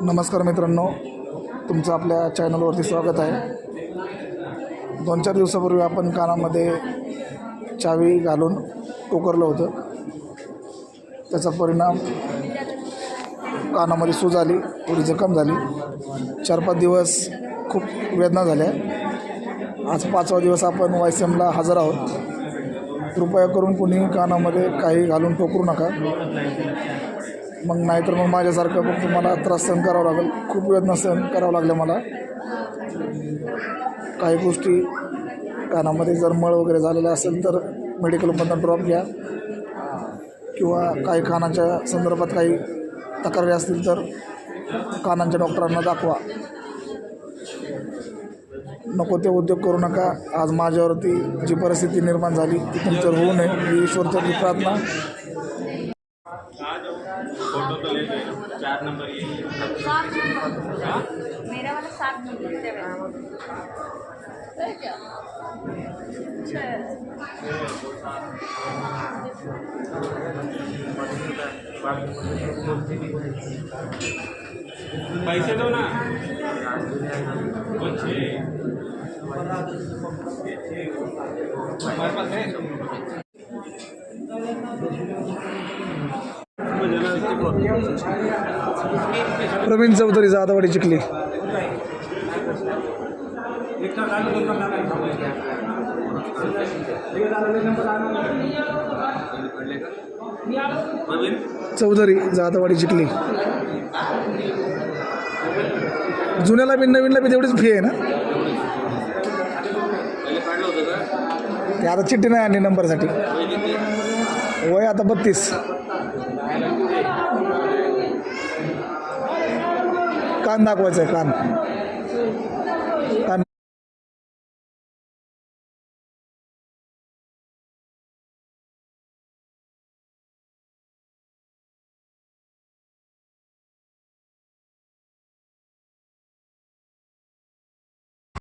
नमस्कार मित्रांनो तुमचं आपल्या चॅनलवरती स्वागत आहे. दोन चार दिवसापूर्वी आपण कानामध्ये चावी घालून टोकरलं होतं. त्याचा परिणाम कानामध्ये सूज आली थोडी जखम झाली. चार पाच दिवस खूप वेदना झाल्या. आज पाचवा दिवस आपण वायसेमला हजर आहोत. कृपया करून कुणी कानामध्ये काही घालून टोकरू नका. मग नाहीतर मग माझ्यासारखं मग तुम्हाला त्रास सहन करावा लागेल. खूप वेदना सहन करावं लागल्या मला. काही गोष्टी कानामध्ये जर मळ वगैरे झालेला असेल तर मेडिकलमधनं ड्रॉप घ्या. किंवा काही कानाच्या संदर्भात काही तक्रारी असतील तर कानांच्या डॉक्टरांना दाखवा. नको ते उद्योग करू नका. आज माझ्यावरती जी परिस्थिती निर्माण झाली ती तुमच्यावर होऊ नये. ही ईश्वरचरणी प्रार्थना. ले लो चार नंबर ये। सात नंबर मेरा वाला सात नंबर सेवन क्या? पैसे दो ना। वो छः हमारे पास है। प्रवीण चौधरी जाधवाडी चिखली. चौधरी जाधवाडी चिखली. जुन्याला बी नवीनला बी तेवढीच फी आहे ना? ते आता चिठ्ठी नाही आणली नंबरसाठी वय आता बत्तीस. कान दाखवायचं आहे कान.